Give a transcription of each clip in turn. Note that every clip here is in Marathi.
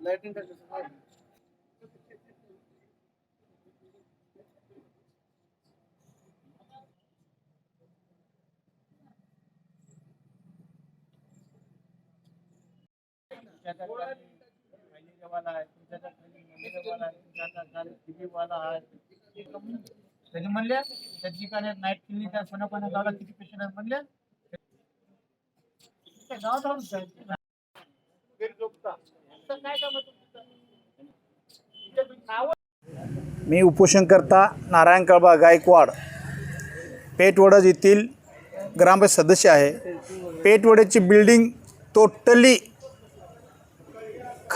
లైటింగ్ त्यांनी म्हणले त्या ठिकाणी नाईट क्लिनिक आहे सोन्या पाण्या गावाला किती पेशंट आहेत म्हणले त्या गावात राहून साहेब. घरी झोपता. असं काय काम आहे तुमचं? इथे तुम्ही नावं मी उपोषणकर्ता नारायण कळबा गायकवाड पेटवडज येथील ग्रामपंचायत सदस्य आहे पेटवड्याची बिल्डिंग टोटली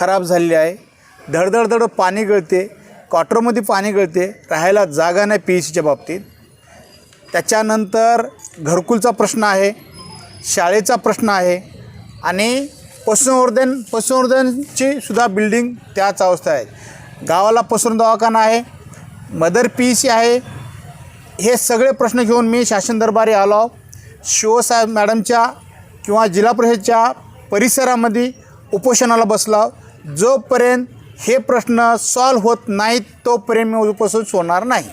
खराब झालेली आहे. धडधडधड पाणी गळते क्वार्टरमध्ये पाणी गळते राहायला जागा नाही पी सीच्या बाबतीत. त्याच्यानंतर घरकुलचा प्रश्न आहे शाळेचा प्रश्न आहे आणि पशुसंवर्धन पशुसंवर्धनची सुद्धा बिल्डिंग त्याच अवस्था आहे. गावाला पसरून दवाखाना आहे मदर पी सी आहे. हे सगळे प्रश्न घेऊन मी शासन दरबारी आलो शिवसाहेब मॅडमच्या किंवा जिल्हा परिषदच्या परिसरामध्ये उपोषणाला बसला जोपर्यंत हे प्रश्न सॉल्व होत नाहीत तोपर्यंत मी उपस्थित होणार नाही.